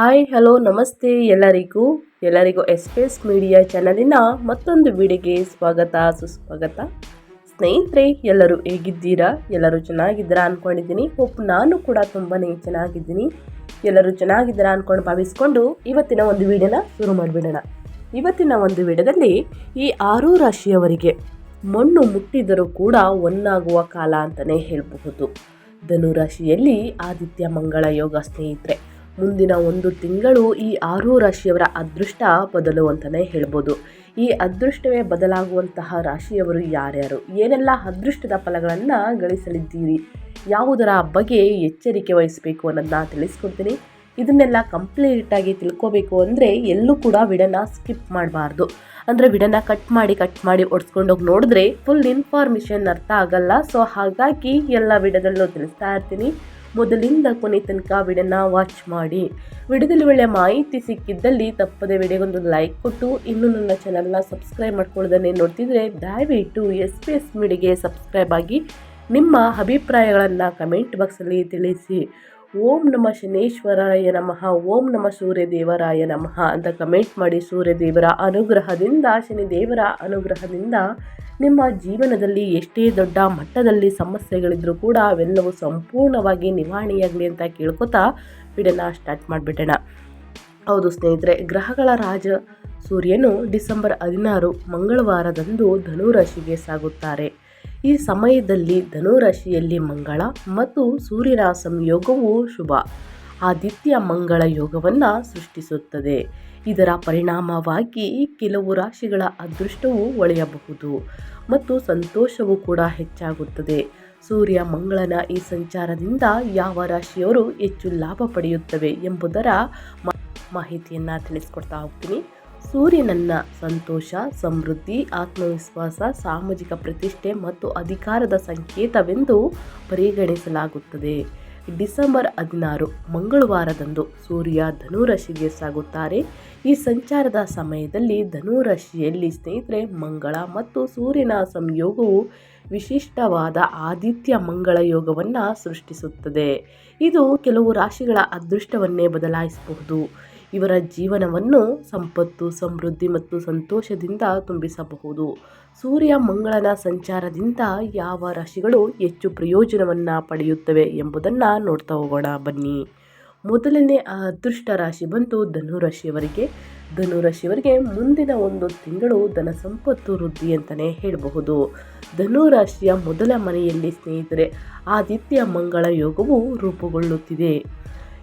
Hi, hello, ನಮಸ್ತೆ ಎಲ್ಲರಿಗೂ. ಎಲ್ಲರಿಗೂ ಎಸ್ಪೇಸ್ ಮೀಡಿಯಾ ಚಾನಲಿನ ಮತ್ತೊಂದು ವಿಡಿಯೋಗೆ ಸ್ವಾಗತ, ಸುಸ್ವಾಗತ. ಸ್ನೇಹಿತರೆ, ಎಲ್ಲರೂ ಹೇಗಿದ್ದೀರಾ? ಎಲ್ಲರೂ ಚೆನ್ನಾಗಿದ್ದೀರಾ ಅಂದ್ಕೊಂಡಿದ್ದೀನಿ ಹೋಪ್ ನಾನು ಕೂಡ ತುಂಬಾ ಚೆನ್ನಾಗಿದ್ದೀನಿ. ಎಲ್ಲರೂ ಚೆನ್ನಾಗಿದ್ದೀರಾ ಅಂದ್ಕೊಂಡು ಭಾವಿಸ್ಕೊಂಡು ಇವತ್ತಿನ ಒಂದು ವಿಡಿಯೋನ ಶುರು ಮಾಡಿಬಿಡೋಣ. ಇವತ್ತಿನ ಒಂದು ವಿಡಿಯೋದಲ್ಲಿ ಈ ಆರು ರಾಶಿಯವರಿಗೆ ಮಣ್ಣು ಮುಟ್ಟಿದರೂ ಕೂಡ ಒನ್ನಾಗುವ ಕಾಲ ಅಂತಲೇ ಹೇಳಬಹುದು. ಧನುರಾಶಿಯಲ್ಲಿ ಆದಿತ್ಯ ಮಂಗಳ ಯೋಗ ಸ್ನೇಹಿತರೆ. ಮುಂದಿನ ಒಂದು ತಿಂಗಳು ಈ ಆರು ರಾಶಿಯವರ ಅದೃಷ್ಟ ಬದಲು ಅಂತಲೇ ಹೇಳ್ಬೋದು. ಈ ಅದೃಷ್ಟವೇ ಬದಲಾಗುವಂತಹ ರಾಶಿಯವರು ಯಾರ್ಯಾರು? ಏನೆಲ್ಲ ಅದೃಷ್ಟದ ಫಲಗಳನ್ನು ಗಳಿಸಲಿದ್ದೀರಿ? ಯಾವುದರ ಬಗ್ಗೆ ಎಚ್ಚರಿಕೆ ವಹಿಸಬೇಕು ಅನ್ನೋದನ್ನ ತಿಳಿಸ್ಕೊಡ್ತೀನಿ. ಇದನ್ನೆಲ್ಲ ಕಂಪ್ಲೀಟಾಗಿ ತಿಳ್ಕೋಬೇಕು ಅಂದರೆ ಎಲ್ಲೂ ಕೂಡ ವಿಡನ ಸ್ಕಿಪ್ ಮಾಡಬಾರ್ದು. ಅಂದರೆ ವಿಡನ ಕಟ್ ಮಾಡಿ ಕಟ್ ಮಾಡಿ ಒಡ್ಸ್ಕೊಂಡೋಗಿ ನೋಡಿದ್ರೆ ಫುಲ್ ಇನ್ಫಾರ್ಮೇಷನ್ ಅರ್ಥ ಆಗಲ್ಲ. ಸೊ ಹಾಗಾಗಿ ಎಲ್ಲ ವಿಡದಲ್ಲೂ ತಿಳಿಸ್ತಾ ಇರ್ತೀನಿ. ಮೊದಲಿಂದ ಕೊನೆ ತನಕ ವಿಡಿಯೋನ ವಾಚ್ ಮಾಡಿ. ವಿಡಿಯೋದಲ್ಲಿ ಒಳ್ಳೆಯ ಮಾಹಿತಿ ಸಿಕ್ಕಿದ್ದಲ್ಲಿ ತಪ್ಪದೆ ವಿಡಿಯೋಗೊಂದು ಲೈಕ್ ಕೊಟ್ಟು, ಇನ್ನೂ ನನ್ನ ಚಾನಲ್ನ ಸಬ್ಸ್ಕ್ರೈಬ್ ಮಾಡ್ಕೊಳ್ಳೋದನ್ನೇ ನೋಡ್ತಿದ್ರೆ ದಯವಿಟ್ಟು ಎಸ್ ಪಿ ಎಸ್ ಮೀಡಿಗೆ ಸಬ್ಸ್ಕ್ರೈಬ್ ಆಗಿ ನಿಮ್ಮ ಅಭಿಪ್ರಾಯಗಳನ್ನು ಕಮೆಂಟ್ ಬಾಕ್ಸಲ್ಲಿ ತಿಳಿಸಿ. ಓಂ ನಮ ಶನೇಶ್ವರಾಯ ನಮಃ, ಓಂ ನಮ ಸೂರ್ಯದೇವರಾಯ ನಮಃ ಅಂತ ಕಮೆಂಟ್ ಮಾಡಿ ಸೂರ್ಯದೇವರ ಅನುಗ್ರಹದಿಂದ, ಶನಿದೇವರ ಅನುಗ್ರಹದಿಂದ ನಿಮ್ಮ ಜೀವನದಲ್ಲಿ ಎಷ್ಟೇ ದೊಡ್ಡ ಮಟ್ಟದಲ್ಲಿ ಸಮಸ್ಯೆಗಳಿದ್ರೂ ಕೂಡ ಅವೆಲ್ಲವೂ ಸಂಪೂರ್ಣವಾಗಿ ನಿವಾರಣೆಯಾಗಲಿ ಅಂತ ಕೇಳ್ಕೊತಾ ವಿಡಿಯೋನ ಸ್ಟಾರ್ಟ್ ಮಾಡಿಬಿಡೋಣ. ಹೌದು ಸ್ನೇಹಿತರೆ, ಗ್ರಹಗಳ ರಾಜ ಸೂರ್ಯನು ಡಿಸೆಂಬರ್ ಹದಿನಾರು ಮಂಗಳವಾರದಂದು ಧನುರಾಶಿಗೆ ಸಾಗುತ್ತಾರೆ. ಈ ಸಮಯದಲ್ಲಿ ಧನುರಾಶಿಯಲ್ಲಿ ಮಂಗಳ ಮತ್ತು ಸೂರ್ಯನ ಸಂಯೋಗವು ಶುಭ. ಆದಿತ್ಯ ಮಂಗಳ ಯೋಗವನ್ನು ಸೃಷ್ಟಿಸುತ್ತದೆ. ಇದರ ಪರಿಣಾಮವಾಗಿ ಕೆಲವು ರಾಶಿಗಳ ಅದೃಷ್ಟವು ಒಳೆಯಬಹುದು ಮತ್ತು ಸಂತೋಷವೂ ಕೂಡ ಹೆಚ್ಚಾಗುತ್ತದೆ. ಸೂರ್ಯ ಮಂಗಳನ ಈ ಸಂಚಾರದಿಂದ ಯಾವ ರಾಶಿಯವರು ಹೆಚ್ಚು ಲಾಭ ಪಡೆಯುತ್ತವೆ ಎಂಬುದರ ಮಾಹಿತಿಯನ್ನು ತಿಳಿಸ್ಕೊಡ್ತಾ ಹೋಗ್ತೀನಿ. ಸೂರ್ಯನನ್ನ ಸಂತೋಷ, ಸಮೃದ್ಧಿ, ಆತ್ಮವಿಶ್ವಾಸ, ಸಾಮಾಜಿಕ ಪ್ರತಿಷ್ಠೆ ಮತ್ತು ಅಧಿಕಾರದ ಸಂಕೇತವೆಂದು ಪರಿಗಣಿಸಲಾಗುತ್ತದೆ. ಡಿಸೆಂಬರ್ ಹದಿನಾರು ಮಂಗಳವಾರದಂದು ಸೂರ್ಯ ಧನುರಾಶಿಗೆ ಸಾಗುತ್ತಾರೆ. ಈ ಸಂಚಾರದ ಸಮಯದಲ್ಲಿ ಧನುರಾಶಿಯಲ್ಲಿ ಸ್ನೇಹಿತರೆ, ಮಂಗಳ ಮತ್ತು ಸೂರ್ಯನ ಸಂಯೋಗವು ವಿಶಿಷ್ಟವಾದ ಆದಿತ್ಯ ಮಂಗಳ ಯೋಗವನ್ನು ಸೃಷ್ಟಿಸುತ್ತದೆ. ಇದು ಕೆಲವು ರಾಶಿಗಳ ಅದೃಷ್ಟವನ್ನೇ ಬದಲಾಯಿಸಬಹುದು. ಇವರ ಜೀವನವನ್ನು ಸಂಪತ್ತು, ಸಮೃದ್ಧಿ ಮತ್ತು ಸಂತೋಷದಿಂದ ತುಂಬಿಸಬಹುದು. ಸೂರ್ಯ ಮಂಗಳನ ಸಂಚಾರದಿಂದ ಯಾವ ರಾಶಿಗಳು ಹೆಚ್ಚು ಪ್ರಯೋಜನವನ್ನು ಪಡೆಯುತ್ತವೆ ಎಂಬುದನ್ನು ನೋಡ್ತಾ ಹೋಗೋಣ, ಬನ್ನಿ. ಮೊದಲನೇ ಅದೃಷ್ಟ ರಾಶಿ ಬಂತು ಧನುರಾಶಿಯವರಿಗೆ ಧನುರಾಶಿಯವರಿಗೆ ಮುಂದಿನ ಒಂದು ತಿಂಗಳು ಧನ ಸಂಪತ್ತು ವೃದ್ಧಿ ಅಂತಲೇ ಹೇಳಬಹುದು. ಧನುರಾಶಿಯ ಮೊದಲ ಮನೆಯಲ್ಲಿ ಸ್ನೇಹಿತರೆ, ಆದಿತ್ಯ ಮಂಗಳ ಯೋಗವು ರೂಪುಗೊಳ್ಳುತ್ತಿದೆ.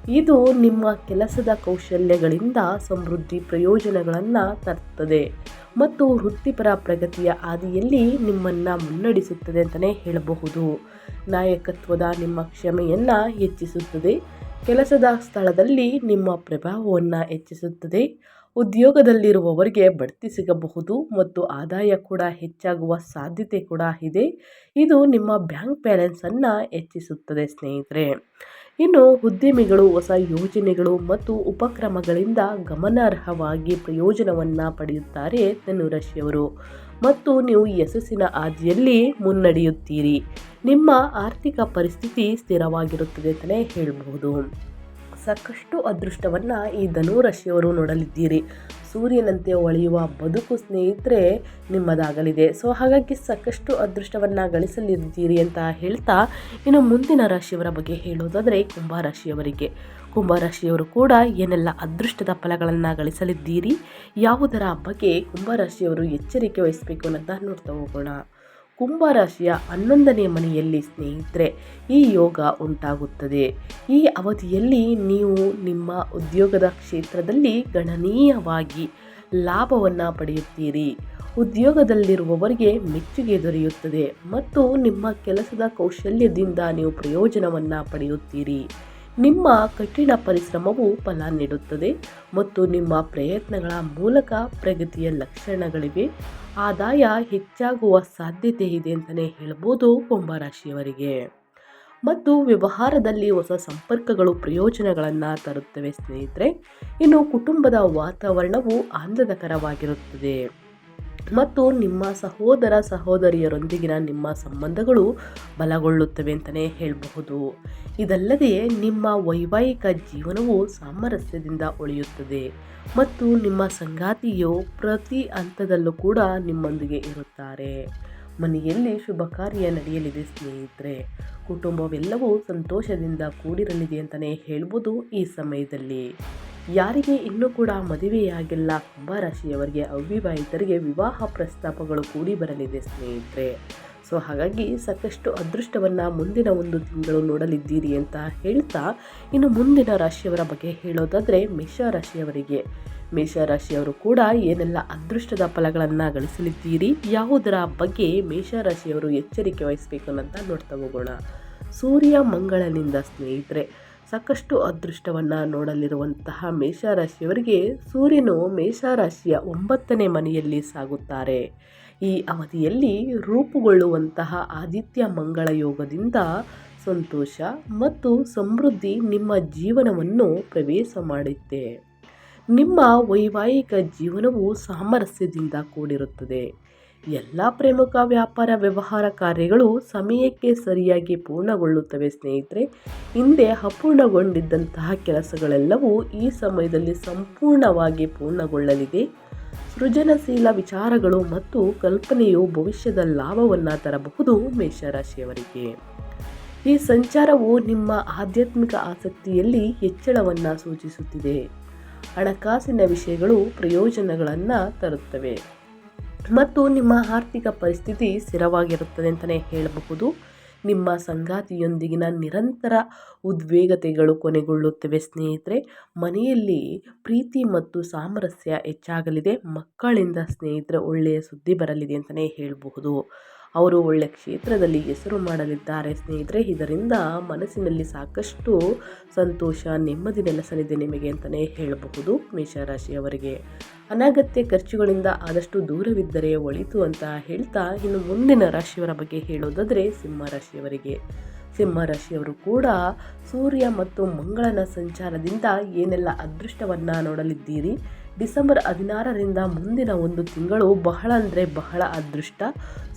ಇದು ನಿಮ್ಮ ಕೆಲಸದ ಕೌಶಲ್ಯಗಳಿಂದ ಸಮೃದ್ಧಿ ಪ್ರಯೋಜನಗಳನ್ನು ತರುತ್ತದೆ ಮತ್ತು ವೃತ್ತಿಪರ ಪ್ರಗತಿಯ ಹಾದಿಯಲ್ಲಿ ನಿಮ್ಮನ್ನು ಮುನ್ನಡೆಸುತ್ತದೆ ಅಂತಲೇ ಹೇಳಬಹುದು. ನಾಯಕತ್ವದ ನಿಮ್ಮ ಕ್ಷಮೆಯನ್ನು ಹೆಚ್ಚಿಸುತ್ತದೆ. ಕೆಲಸದ ಸ್ಥಳದಲ್ಲಿ ನಿಮ್ಮ ಪ್ರಭಾವವನ್ನು ಹೆಚ್ಚಿಸುತ್ತದೆ. ಉದ್ಯೋಗದಲ್ಲಿರುವವರಿಗೆ ಬಡ್ತಿ ಸಿಗಬಹುದು ಮತ್ತು ಆದಾಯ ಕೂಡ ಹೆಚ್ಚಾಗುವ ಸಾಧ್ಯತೆ ಕೂಡ ಇದೆ. ಇದು ನಿಮ್ಮ ಬ್ಯಾಂಕ್ ಬ್ಯಾಲೆನ್ಸನ್ನು ಹೆಚ್ಚಿಸುತ್ತದೆ ಸ್ನೇಹಿತರೆ. ಇನ್ನು ಉದ್ಯಮಿಗಳು, ಹೊಸ ಯೋಜನೆಗಳು ಮತ್ತು ಉಪಕ್ರಮಗಳಿಂದ ಗಮನಾರ್ಹವಾಗಿ ಪ್ರಯೋಜನವನ್ನು ಪಡೆಯುತ್ತಾರೆ ಧನುರಾಶಿಯವರು. ಮತ್ತು ನೀವು ಯಶಸ್ಸಿನ ಹಾದಿಯಲ್ಲಿ ಮುನ್ನಡೆಯುತ್ತೀರಿ. ನಿಮ್ಮ ಆರ್ಥಿಕ ಪರಿಸ್ಥಿತಿ ಸ್ಥಿರವಾಗಿರುತ್ತದೆ ಅಂತಲೇ ಹೇಳಬಹುದು. ಸಾಕಷ್ಟು ಅದೃಷ್ಟವನ್ನು ಈ ಧನುರಾಶಿಯವರು ನೋಡಲಿದ್ದೀರಿ. ಸೂರ್ಯನಂತೆ ಒಳೆಯುವ ಬದುಕು ಸ್ನೇಹಿತರೆ, ನಿಮ್ಮದಾಗಲಿದೆ. ಸೊ, ಹಾಗಾಗಿ ಸಾಕಷ್ಟು ಅದೃಷ್ಟವನ್ನು ಗಳಿಸಲಿದ್ದೀರಿ ಅಂತ ಹೇಳ್ತಾ ಇನ್ನು ಮುಂದಿನ ರಾಶಿಯವರ ಬಗ್ಗೆ ಹೇಳೋದಾದರೆ ಕುಂಭರಾಶಿಯವರಿಗೆ. ಕುಂಭರಾಶಿಯವರು ಕೂಡ ಏನೆಲ್ಲ ಅದೃಷ್ಟದ ಫಲಗಳನ್ನು ಗಳಿಸಲಿದ್ದೀರಿ, ಯಾವುದರ ಬಗ್ಗೆ ಕುಂಭರಾಶಿಯವರು ಎಚ್ಚರಿಕೆ ವಹಿಸಬೇಕು ಅನ್ನೋದನ್ನ ನೋಡ್ತಾ ಹೋಗೋಣ. ಕುಂಭರಾಶಿಯ ಹನ್ನೊಂದನೇ ಮನೆಯಲ್ಲಿ ಸ್ನೇಹಿತರೆ, ಈ ಯೋಗ ಉಂಟಾಗುತ್ತದೆ. ಈ ಅವಧಿಯಲ್ಲಿ ನೀವು ನಿಮ್ಮ ಉದ್ಯೋಗದ ಕ್ಷೇತ್ರದಲ್ಲಿ ಗಣನೀಯವಾಗಿ ಲಾಭವನ್ನು ಪಡೆಯುತ್ತೀರಿ. ಉದ್ಯೋಗದಲ್ಲಿರುವವರಿಗೆ ಮೆಚ್ಚುಗೆ ದೊರೆಯುತ್ತದೆ ಮತ್ತು ನಿಮ್ಮ ಕೆಲಸದ ಕೌಶಲ್ಯದಿಂದ ನೀವು ಪ್ರಯೋಜನವನ್ನು ಪಡೆಯುತ್ತೀರಿ. ನಿಮ್ಮ ಕಠಿಣ ಪರಿಶ್ರಮವು ಫಲ ನೀಡುತ್ತದೆ ಮತ್ತು ನಿಮ್ಮ ಪ್ರಯತ್ನಗಳ ಮೂಲಕ ಪ್ರಗತಿಯ ಲಕ್ಷಣಗಳಿವೆ. ಆದಾಯ ಹೆಚ್ಚಾಗುವ ಸಾಧ್ಯತೆ ಇದೆ ಅಂತಲೇ ಹೇಳ್ಬೋದು ಕುಂಭರಾಶಿಯವರಿಗೆ. ಮತ್ತು ವ್ಯವಹಾರದಲ್ಲಿ ಹೊಸ ಸಂಪರ್ಕಗಳು ಪ್ರಯೋಜನಗಳನ್ನು ತರುತ್ತವೆ ಸ್ನೇಹಿತರೆ. ಇನ್ನು ಕುಟುಂಬದ ವಾತಾವರಣವು ಆಹ್ಲಾದಕರವಾಗಿರುತ್ತದೆ ಮತ್ತು ನಿಮ್ಮ ಸಹೋದರ ಸಹೋದರಿಯರೊಂದಿಗಿನ ನಿಮ್ಮ ಸಂಬಂಧಗಳು ಬಲಗೊಳ್ಳುತ್ತವೆ ಅಂತಲೇ ಹೇಳಬಹುದು. ಇದಲ್ಲದೆ ನಿಮ್ಮ ವೈವಾಹಿಕ ಜೀವನವು ಸಾಮರಸ್ಯದಿಂದ ಉಳಿಯುತ್ತದೆ ಮತ್ತು ನಿಮ್ಮ ಸಂಗಾತಿಯು ಪ್ರತಿ ಹಂತದಲ್ಲೂ ಕೂಡ ನಿಮ್ಮೊಂದಿಗೆ ಇರುತ್ತಾರೆ. ಮನೆಯಲ್ಲಿ ಶುಭ ಕಾರ್ಯ ನಡೆಯಲಿದೆ ಸ್ನೇಹಿತರೆ. ಕುಟುಂಬವೆಲ್ಲವೂ ಸಂತೋಷದಿಂದ ಕೂಡಿರಲಿದೆ ಅಂತಲೇ ಹೇಳ್ಬೋದು ಈ ಸಮಯದಲ್ಲಿ. ಯಾರಿಗೆ ಇನ್ನೂ ಕೂಡ ಮದುವೆಯಾಗಿಲ್ಲ ಕುಂಭರಾಶಿಯವರಿಗೆ ಅವಿವಾಹಿತರಿಗೆ ವಿವಾಹ ಪ್ರಸ್ತಾಪಗಳು ಕೂಡಿ ಬರಲಿದೆ ಸ್ನೇಹಿತರೆ. ಸೊ ಹಾಗಾಗಿ ಸಾಕಷ್ಟು ಅದೃಷ್ಟವನ್ನು ಮುಂದಿನ ಒಂದು ತಿಂಗಳು ನೋಡಲಿದ್ದೀರಿ ಅಂತ ಹೇಳ್ತಾ ಇನ್ನು ಮುಂದಿನ ರಾಶಿಯವರ ಬಗ್ಗೆ ಹೇಳೋದಾದರೆ ಮೇಷರಾಶಿಯವರಿಗೆ ಮೇಷರಾಶಿಯವರು ಕೂಡ ಏನೆಲ್ಲ ಅದೃಷ್ಟದ ಫಲಗಳನ್ನು ಗಳಿಸಲಿದ್ದೀರಿ, ಯಾವುದರ ಬಗ್ಗೆ ಮೇಷರಾಶಿಯವರು ಎಚ್ಚರಿಕೆ ವಹಿಸಬೇಕು ಅಂತ ನೋಡ್ತಾ ಹೋಗೋಣ. ಸೂರ್ಯ ಮಂಗಳನಿಂದ ಸ್ನೇಹಿತರೆ ಸಾಕಷ್ಟು ಅದೃಷ್ಟವನ್ನು ನೋಡಲಿರುವಂತಹ ಮೇಷರಾಶಿಯವರಿಗೆ ಸೂರ್ಯನು ಮೇಷರಾಶಿಯ ಒಂಬತ್ತನೇ ಮನೆಯಲ್ಲಿ ಸಾಗುತ್ತಾರೆ. ಈ ಅವಧಿಯಲ್ಲಿ ರೂಪುಗೊಳ್ಳುವಂತಹ ಆದಿತ್ಯ ಮಂಗಳ ಯೋಗದಿಂದ ಸಂತೋಷ ಮತ್ತು ಸಮೃದ್ಧಿ ನಿಮ್ಮ ಜೀವನವನ್ನು ಪ್ರವೇಶ ಮಾಡುತ್ತೆ. ನಿಮ್ಮ ವೈವಾಹಿಕ ಜೀವನವು ಸಾಮರಸ್ಯದಿಂದ ಕೂಡಿರುತ್ತದೆ. ಎಲ್ಲ ಪ್ರಮುಖ ವ್ಯಾಪಾರ ವ್ಯವಹಾರ ಕಾರ್ಯಗಳು ಸಮಯಕ್ಕೆ ಸರಿಯಾಗಿ ಪೂರ್ಣಗೊಳ್ಳುತ್ತವೆ ಸ್ನೇಹಿತರೆ. ಹಿಂದೆ ಅಪೂರ್ಣಗೊಂಡಿದ್ದಂತಹ ಕೆಲಸಗಳೆಲ್ಲವೂ ಈ ಸಮಯದಲ್ಲಿ ಸಂಪೂರ್ಣವಾಗಿ ಪೂರ್ಣಗೊಳ್ಳಲಿದೆ. ಸೃಜನಶೀಲ ವಿಚಾರಗಳು ಮತ್ತು ಕಲ್ಪನೆಯು ಭವಿಷ್ಯದ ಲಾಭವನ್ನು ತರಬಹುದು ಮೇಷರಾಶಿಯವರಿಗೆ. ಈ ಸಂಚಾರವು ನಿಮ್ಮ ಆಧ್ಯಾತ್ಮಿಕ ಆಸಕ್ತಿಯಲ್ಲಿ ಹೆಚ್ಚಳವನ್ನು ಸೂಚಿಸುತ್ತಿದೆ. ಹಣಕಾಸಿನ ವಿಷಯಗಳು ಪ್ರಯೋಜನಗಳನ್ನು ತರುತ್ತವೆ. ಮತ್ತು ನಿಮ್ಮ ಆರ್ಥಿಕ ಪರಿಸ್ಥಿತಿ ಸ್ಥಿರವಾಗಿರುತ್ತದೆ ಅಂತಲೇ ಹೇಳಬಹುದು. ನಿಮ್ಮ ಸಂಗಾತಿಯೊಂದಿಗಿನ ನಿರಂತರ ಉದ್ವೇಗತೆಗಳು ಕೊನೆಗೊಳ್ಳುತ್ತವೆ ಸ್ನೇಹಿತರೆ. ಮನೆಯಲ್ಲಿ ಪ್ರೀತಿ ಮತ್ತು ಸಾಮರಸ್ಯ ಹೆಚ್ಚಾಗಲಿದೆ. ಮಕ್ಕಳಿಂದ ಸ್ನೇಹಿತರೆ, ಒಳ್ಳೆಯ ಸುದ್ದಿ ಬರಲಿದೆ ಅಂತಲೇ ಹೇಳಬಹುದು. ಅವರು ಒಳ್ಳೆಯ ಕ್ಷೇತ್ರದಲ್ಲಿ ಹೆಸರು ಮಾಡಲಿದ್ದಾರೆ ಸ್ನೇಹಿತರೆ. ಇದರಿಂದ ಮನಸ್ಸಿನಲ್ಲಿ ಸಾಕಷ್ಟು ಸಂತೋಷ, ನೆಮ್ಮದಿ ನೆಲೆಸಲಿದೆ ನಿಮಗೆ ಅಂತಲೇ ಹೇಳಬಹುದು ಮೇಷರಾಶಿಯವರಿಗೆ. ಅನಗತ್ಯ ಖರ್ಚುಗಳಿಂದ ಆದಷ್ಟು ದೂರವಿದ್ದರೆ ಒಳಿತು ಅಂತ ಹೇಳ್ತಾ ಇನ್ನು ಮುಂದಿನ ರಾಶಿಯವರ ಬಗ್ಗೆ ಹೇಳೋದಾದರೆ ಸಿಂಹರಾಶಿಯವರಿಗೆ. ಸಿಂಹರಾಶಿಯವರು ಕೂಡ ಸೂರ್ಯ ಮತ್ತು ಮಂಗಳನ ಸಂಚಾರದಿಂದ ಏನೆಲ್ಲ ಅದೃಷ್ಟವನ್ನು ನೋಡಲಿದ್ದೀರಿ? ಡಿಸೆಂಬರ್ ಹದಿನಾರರಿಂದ ಮುಂದಿನ ಒಂದು ತಿಂಗಳು ಬಹಳ ಅಂದರೆ ಬಹಳ ಅದೃಷ್ಟ.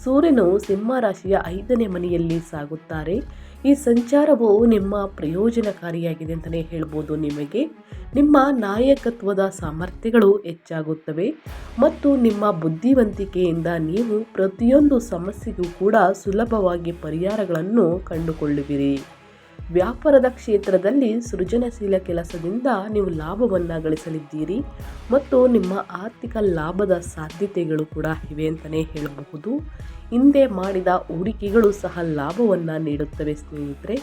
ಸೂರ್ಯನು ಸಿಂಹ ರಾಶಿಯ ಐದನೇ ಮನೆಯಲ್ಲಿ ಸಾಗುತ್ತಾರೆ. ಈ ಸಂಚಾರವು ನಿಮ್ಮ ಪ್ರಯೋಜನಕಾರಿಯಾಗಿದೆ ಅಂತಲೇ ಹೇಳ್ಬೋದು ನಿಮಗೆ. ನಿಮ್ಮ ನಾಯಕತ್ವದ ಸಾಮರ್ಥ್ಯಗಳು ಹೆಚ್ಚಾಗುತ್ತವೆ ಮತ್ತು ನಿಮ್ಮ ಬುದ್ಧಿವಂತಿಕೆಯಿಂದ ನೀವು ಪ್ರತಿಯೊಂದು ಸಮಸ್ಯೆಗೂ ಕೂಡ ಸುಲಭವಾಗಿ ಪರಿಹಾರಗಳನ್ನು ಕಂಡುಕೊಳ್ಳುವಿರಿ. ವ್ಯಾಪಾರದ ಕ್ಷೇತ್ರದಲ್ಲಿ ಸೃಜನಶೀಲ ಕೆಲಸದಿಂದ ನೀವು ಲಾಭವನ್ನು ಗಳಿಸಲಿದ್ದೀರಿ ಮತ್ತು ನಿಮ್ಮ ಆರ್ಥಿಕ ಲಾಭದ ಸಾಧ್ಯತೆಗಳು ಕೂಡ ಇವೆ ಅಂತಲೇ ಹೇಳಬಹುದು. ಹಿಂದೆ ಮಾಡಿದ ಹೂಡಿಕೆಗಳು ಸಹ ಲಾಭವನ್ನು ನೀಡುತ್ತವೆ ಸ್ನೇಹಿತರೆ.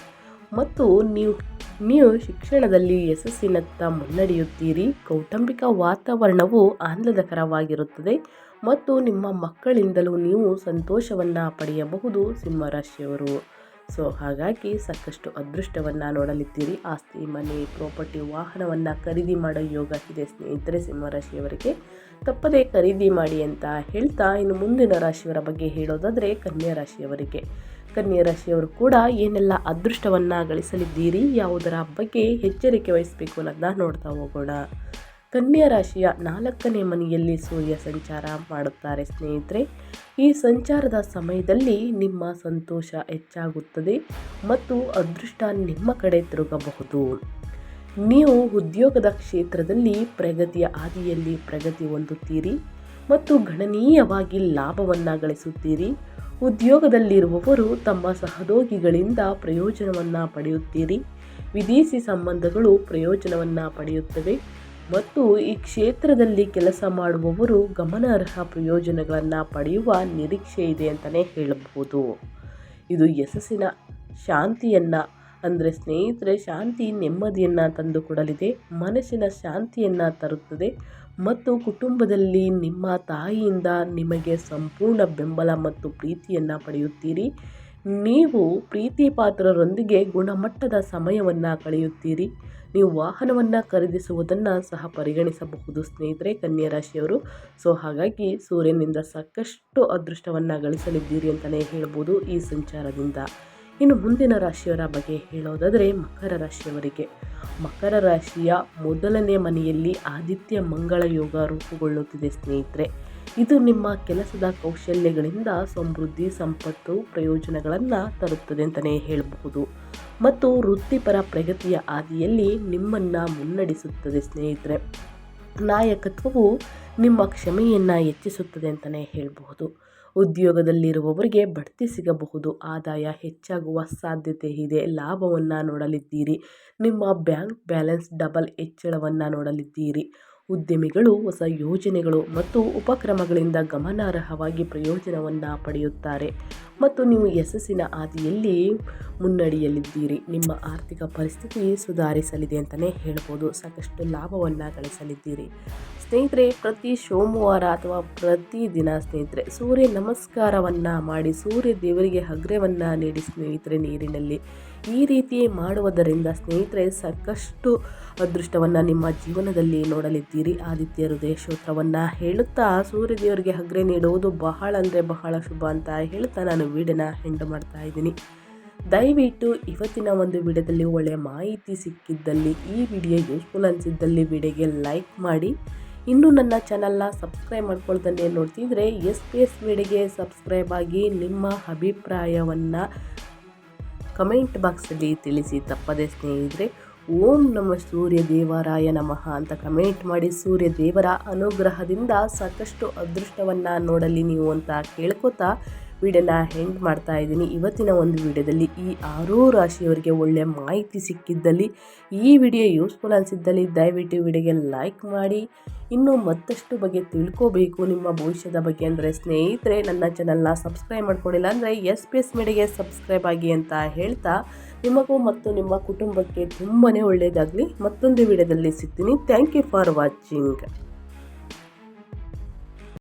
ಮತ್ತು ನೀವು ನೀವು ಶಿಕ್ಷಣದಲ್ಲಿ ಯಶಸ್ಸಿನತ್ತ ಮುನ್ನಡೆಯುತ್ತೀರಿ. ಕೌಟುಂಬಿಕ ವಾತಾವರಣವು ಆಹ್ಲಾದಕರವಾಗಿರುತ್ತದೆ ಮತ್ತು ನಿಮ್ಮ ಮಕ್ಕಳಿಂದಲೂ ನೀವು ಸಂತೋಷವನ್ನು ಪಡೆಯಬಹುದು, ಸಿಂಹರಾಶಿಯವರು. ಸೊ ಹಾಗಾಗಿ ಸಾಕಷ್ಟು ಅದೃಷ್ಟವನ್ನು ನೋಡಲಿದ್ದೀರಿ. ಆಸ್ತಿ, ಮನೆ, ಪ್ರಾಪರ್ಟಿ, ವಾಹನವನ್ನು ಖರೀದಿ ಮಾಡೋ ಯೋಗ ಇದೆ. ಸ್ನೇಹಿತರೆ ಸಿಂಹರಾಶಿಯವರಿಗೆ ತಪ್ಪದೇ ಖರೀದಿ ಮಾಡಿ ಅಂತ ಹೇಳ್ತಾ ಇನ್ನು ಮುಂದಿನ ರಾಶಿಯವರ ಬಗ್ಗೆ ಹೇಳೋದಾದರೆ ಕನ್ಯಾ ರಾಶಿಯವರಿಗೆ. ಕನ್ಯಾ ರಾಶಿಯವರು ಕೂಡ ಏನೆಲ್ಲ ಅದೃಷ್ಟವನ್ನು ಗಳಿಸಲಿದ್ದೀರಿ, ಯಾವುದರ ಬಗ್ಗೆ ಎಚ್ಚರಿಕೆ ವಹಿಸಬೇಕು ಅನ್ನೋದನ್ನ ನೋಡ್ತಾ ಹೋಗೋಣ. ಕನ್ಯಾ ರಾಶಿಯ ನಾಲ್ಕನೇ ಮನೆಯಲ್ಲಿ ಸೂರ್ಯ ಸಂಚಾರ ಮಾಡುತ್ತಾರೆ ಸ್ನೇಹಿತರೆ. ಈ ಸಂಚಾರದ ಸಮಯದಲ್ಲಿ ನಿಮ್ಮ ಸಂತೋಷ ಹೆಚ್ಚಾಗುತ್ತದೆ ಮತ್ತು ಅದೃಷ್ಟ ನಿಮ್ಮ ಕಡೆ ತಿರುಗಬಹುದು. ನೀವು ಉದ್ಯೋಗದ ಕ್ಷೇತ್ರದಲ್ಲಿ ಪ್ರಗತಿಯ ಹಾದಿಯಲ್ಲಿ ಪ್ರಗತಿ ಹೊಂದುತ್ತೀರಿ ಮತ್ತು ಗಣನೀಯವಾಗಿ ಲಾಭವನ್ನು ಗಳಿಸುತ್ತೀರಿ. ಉದ್ಯೋಗದಲ್ಲಿರುವವರು ತಮ್ಮ ಸಹೋದ್ಯೋಗಿಗಳಿಂದ ಪ್ರಯೋಜನವನ್ನು ಪಡೆಯುತ್ತೀರಿ. ವಿದೇಶಿ ಸಂಬಂಧಗಳು ಪ್ರಯೋಜನವನ್ನು ಪಡೆಯುತ್ತವೆ. ಮತ್ತು ಈ ಕ್ಷೇತ್ರದಲ್ಲಿ ಕೆಲಸ ಮಾಡುವವರು ಗಮನಾರ್ಹ ಪ್ರಯೋಜನಗಳನ್ನು ಪಡೆಯುವ ನಿರೀಕ್ಷೆ ಇದೆ ಅಂತಲೇ ಹೇಳಬಹುದು. ಇದು ಯಶಸ್ಸಿನ ಶಾಂತಿಯನ್ನು, ಅಂದರೆ ಸ್ನೇಹಿತರೆ ಶಾಂತಿ ನೆಮ್ಮದಿಯನ್ನು ತಂದುಕೊಡಲಿದೆ, ಮನಸ್ಸಿನ ಶಾಂತಿಯನ್ನು ತರುತ್ತದೆ ಮತ್ತು ಕುಟುಂಬದಲ್ಲಿ ನಿಮ್ಮ ತಾಯಿಯಿಂದ ನಿಮಗೆ ಸಂಪೂರ್ಣ ಬೆಂಬಲ ಮತ್ತು ಪ್ರೀತಿಯನ್ನು ಪಡೆಯುತ್ತೀರಿ. ನೀವು ಪ್ರೀತಿ ಪಾತ್ರರೊಂದಿಗೆ ಗುಣಮಟ್ಟದ ಸಮಯವನ್ನು ಕಳೆಯುತ್ತೀರಿ. ನೀವು ವಾಹನವನ್ನು ಖರೀದಿಸುವುದನ್ನು ಸಹ ಪರಿಗಣಿಸಬಹುದು ಸ್ನೇಹಿತರೆ, ಕನ್ಯಾ ರಾಶಿಯವರು. ಸೊ, ಹಾಗಾಗಿ ಸೂರ್ಯನಿಂದ ಸಾಕಷ್ಟು ಅದೃಷ್ಟವನ್ನು ಗಳಿಸಲಿದ್ದೀರಿ ಅಂತಲೇ ಹೇಳ್ಬೋದು ಈ ಸಂಚಾರದಿಂದ. ಇನ್ನು ಮುಂದಿನ ರಾಶಿಯವರ ಬಗ್ಗೆ ಹೇಳೋದಾದರೆ ಮಕರ ರಾಶಿಯವರಿಗೆ. ಮಕರ ರಾಶಿಯ ಮೊದಲನೇ ಮನೆಯಲ್ಲಿ ಆದಿತ್ಯ ಮಂಗಳ ಯೋಗ ರೂಪುಗೊಳ್ಳುತ್ತಿದೆ ಸ್ನೇಹಿತರೆ. ಇದು ನಿಮ್ಮ ಕೆಲಸದ ಕೌಶಲ್ಯಗಳಿಂದ ಸಮೃದ್ಧಿ, ಸಂಪತ್ತು, ಪ್ರಯೋಜನಗಳನ್ನು ತರುತ್ತದೆ ಅಂತಲೇ ಹೇಳಬಹುದು. ಮತ್ತು ವೃತ್ತಿಪರ ಪ್ರಗತಿಯ ಹಾದಿಯಲ್ಲಿ ನಿಮ್ಮನ್ನು ಮುನ್ನಡೆಸುತ್ತದೆ ಸ್ನೇಹಿತರೆ. ನಾಯಕತ್ವವು ನಿಮ್ಮ ಕ್ಷಮೆಯನ್ನು ಹೆಚ್ಚಿಸುತ್ತದೆ ಅಂತಲೇ ಹೇಳಬಹುದು. ಉದ್ಯೋಗದಲ್ಲಿರುವವರಿಗೆ ಬಡ್ತಿ ಸಿಗಬಹುದು, ಆದಾಯ ಹೆಚ್ಚಾಗುವ ಸಾಧ್ಯತೆ ಇದೆ, ಲಾಭವನ್ನು ನೋಡಲಿದ್ದೀರಿ, ನಿಮ್ಮ ಬ್ಯಾಂಕ್ ಬ್ಯಾಲೆನ್ಸ್ ಡಬಲ್ ಹೆಚ್ಚಳವನ್ನು ನೋಡಲಿದ್ದೀರಿ. ಉದ್ಯಮಿಗಳು, ಹೊಸ ಯೋಜನೆಗಳು ಮತ್ತು ಉಪಕ್ರಮಗಳಿಂದ ಗಮನಾರ್ಹವಾಗಿ ಪ್ರಯೋಜನವನ್ನು ಪಡೆಯುತ್ತಾರೆ. ಮತ್ತು ನೀವು ಯಶಸ್ಸಿನ ಹಾದಿಯಲ್ಲಿ ಮುನ್ನಡೆಯಲಿದ್ದೀರಿ ನಿಮ್ಮ ಆರ್ಥಿಕ ಪರಿಸ್ಥಿತಿ ಸುಧಾರಿಸಲಿದೆ ಅಂತಲೇ ಹೇಳ್ಬೋದು. ಸಾಕಷ್ಟು ಲಾಭವನ್ನು ಗಳಿಸಲಿದ್ದೀರಿ. ಸ್ನೇಹಿತರೆ, ಪ್ರತಿ ಸೋಮವಾರ ಅಥವಾ ಪ್ರತಿದಿನ ಸ್ನೇಹಿತರೆ, ಸೂರ್ಯ ನಮಸ್ಕಾರವನ್ನು ಮಾಡಿ ಸೂರ್ಯ ದೇವರಿಗೆ ಹಗ್ರವನ್ನು ನೀಡಿ ಸ್ನೇಹಿತರೆ ನೀರಿನಲ್ಲಿ. ಈ ರೀತಿ ಮಾಡುವುದರಿಂದ ಸ್ನೇಹಿತರೆ, ಸಾಕಷ್ಟು ಅದೃಷ್ಟವನ್ನು ನಿಮ್ಮ ಜೀವನದಲ್ಲಿ ನೋಡಲಿದ್ದೀರಿ. ಆದಿತ್ಯ ಹೃದಯ ಸ್ತೋತ್ರವನ್ನು ಹೇಳುತ್ತಾ, ಸೂರ್ಯದೇವರಿಗೆ ಹಗ್ರೆ ನೀಡುವುದು ಬಹಳ ಅಂದರೆ ಬಹಳ ಶುಭ ಅಂತ ಹೇಳುತ್ತಾ ನಾನು ವೀಡಿಯೋನ ಹೆಂಡ್ ಮಾಡ್ತಾ ಇದ್ದೀನಿ. ದಯವಿಟ್ಟು ಇವತ್ತಿನ ಒಂದು ವಿಡಿಯೋದಲ್ಲಿ ಒಳ್ಳೆಯ ಮಾಹಿತಿ ಸಿಕ್ಕಿದ್ದಲ್ಲಿ, ಈ ವಿಡಿಯೋ ಯೂಸ್ಫುಲ್ ಅನಿಸಿದ್ದಲ್ಲಿ ವಿಡಿಯೋಗೆ ಲೈಕ್ ಮಾಡಿ. ಇನ್ನೂ ನನ್ನ ಚಾನಲ್ನ ಸಬ್ಸ್ಕ್ರೈಬ್ ಮಾಡ್ಕೊಳ್ತಾನೆ ನೋಡ್ತಿದ್ರೆ ಎಸ್ ಪಿ ಎಸ್ ವಿಡಿಗೆ ಸಬ್ಸ್ಕ್ರೈಬ್ ಆಗಿ ನಿಮ್ಮ ಅಭಿಪ್ರಾಯವನ್ನು ಕಮೆಂಟ್ ಬಾಕ್ಸಲ್ಲಿ ತಿಳಿಸಿ, ತಪ್ಪದೆ ಸ್ನೇಹಿತರೆ, ಓಂ ನಮ ಸೂರ್ಯ ದೇವರಾಯ ನಮಃ ಅಂತ ಕಮೆಂಟ್ ಮಾಡಿ ಸೂರ್ಯ ದೇವರ ಅನುಗ್ರಹದಿಂದ ಸಾಕಷ್ಟು ಅದೃಷ್ಟವನ್ನು ನೋಡಲಿ ನೀವು ಅಂತ ಕೇಳ್ಕೊತಾ ವಿಡಿಯೋನ ಹೆಂಡ್ ಮಾಡ್ತಾ ಇದ್ದೀನಿ. ಇವತ್ತಿನ ಒಂದು ವಿಡಿಯೋದಲ್ಲಿ ಈ ಆರೂ ರಾಶಿಯವರಿಗೆ ಒಳ್ಳೆಯ ಮಾಹಿತಿ ಸಿಕ್ಕಿದ್ದಲ್ಲಿ ಈ ವಿಡಿಯೋ ಯೂಸ್ಫುಲ್ ಅನಿಸಿದ್ದಲ್ಲಿ ದಯವಿಟ್ಟು ವಿಡಿಯೋಗೆ ಲೈಕ್ ಮಾಡಿ. ಇನ್ನೂ ಮತ್ತಷ್ಟು ಬಗ್ಗೆ ತಿಳ್ಕೋಬೇಕು ನಿಮ್ಮ ಭವಿಷ್ಯದ ಬಗ್ಗೆ ಅಂದರೆ ಸ್ನೇಹಿತರೆ, ನನ್ನ ಚಾನಲ್ನ ಸಬ್ಸ್ಕ್ರೈಬ್ ಮಾಡ್ಕೊಂಡಿಲ್ಲ ಅಂದರೆ ಎಸ್ ಪಿ ಎಸ್ ಮೀಡಿಯಾಗೆ ಸಬ್ಸ್ಕ್ರೈಬ್ ಆಗಿ ಅಂತ ಹೇಳ್ತಾ ನಿಮಗೂ ಮತ್ತು ನಿಮ್ಮ ಕುಟುಂಬಕ್ಕೆ ತುಂಬಾ ಒಳ್ಳೆಯದಾಗಲಿ ಮತ್ತೊಂದು ವಿಡಿಯೋದಲ್ಲಿ ಸಿಗ್ತೀನಿ. Thank you for watching